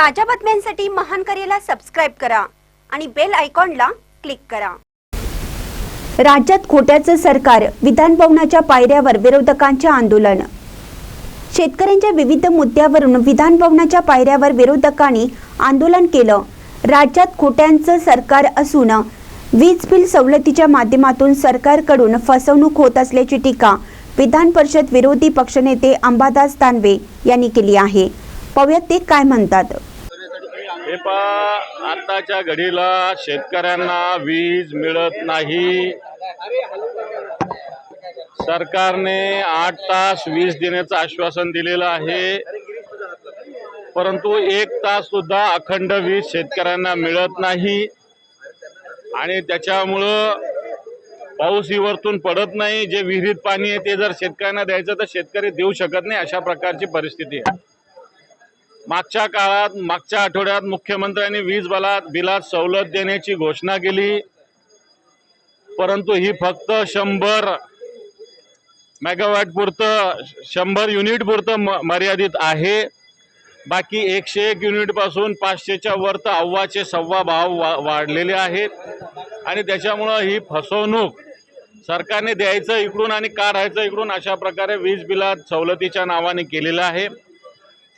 ताज्या बातम्यांसाठी महान करेला सबस्क्राईब करा आणि बेल आयकॉनला क्लिक करा. राज्यात खोट्याचं सरकार विधानभवनाच्या पायऱ्यावर विरोधकांचे आंदोलन. शेतकऱ्यांच्या विविध मुद्द्यावरून विधानभवनाच्या पायऱ्यावर विरोधकांनी आंदोलन केलं. राज्यात खोट्यांचं सरकार असून वीज बिल सवलतीच्या माध्यमातून सरकारकडून फसवणूक होत असल्याची टीका विधान परिषद विरोधी पक्षनेते अंबादास दानवे यांनी केली आहे. पाहूयात ते काय म्हणतात. हे पा आताच्या घडीला शेतकऱ्यांना वीज मिळत नाही. सरकारने आठ तास वीज देण्याचं आश्वासन दिलेलं आहे. परंतु एक तास सुद्धा अखंड वीज शेतकऱ्यांना मिळत नाही. आणि त्याच्यामुळं पाऊस ही वरतून पडत नाही. जे विहिरीत पाणी आहे ते जर शेतकऱ्यांना द्यायचं तर शेतकरी देऊ शकत नाही अशा प्रकारची परिस्थिती आहे. मागच्या काळात मागच्या आठवड्यात मुख्यमंत्र्यांनी वीज बलात बिलात सवलत देण्याची घोषणा केली. परंतु ही फक्त शंभर मेगावॅट पुरतं शंभर युनिट पुरतं म मर्यादित आहे. बाकी एकशे एक युनिटपासून पाचशेच्या वर तर अव्वाचे सव्वा भाव वा वाढलेले आहेत. आणि त्याच्यामुळं ही फसवणूक सरकारने द्यायचं इकडून आणि का राहायचं इकडून अशा प्रकारे वीज बिलात सवलतीच्या नावाने केलेलं आहे.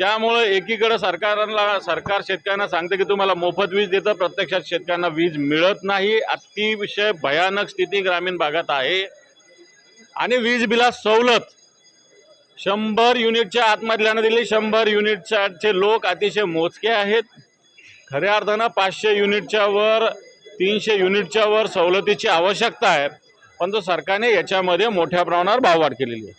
त्यामुळं एकीकडे सरकारला सरकार शेतकऱ्यांना सांगते की तुम्हाला मोफत वीज देतं प्रत्यक्षात शेतकऱ्यांना वीज मिळत नाही. अतिशय भयानक स्थिती ग्रामीण भागात आहे. आणि वीज बिला सवलत. शंभर युनिटच्या आतमधल्यानं दिली शंभर युनिटच्याचे लोक अतिशय मोजके आहेत. खऱ्या अर्थानं पाचशे युनिटच्या वर तीनशे युनिटच्या वर सवलतीची आवश्यकता आहे. पण तो सरकारने याच्यामध्ये मोठ्या प्रमाणावर भाववाढ केलेली आहे.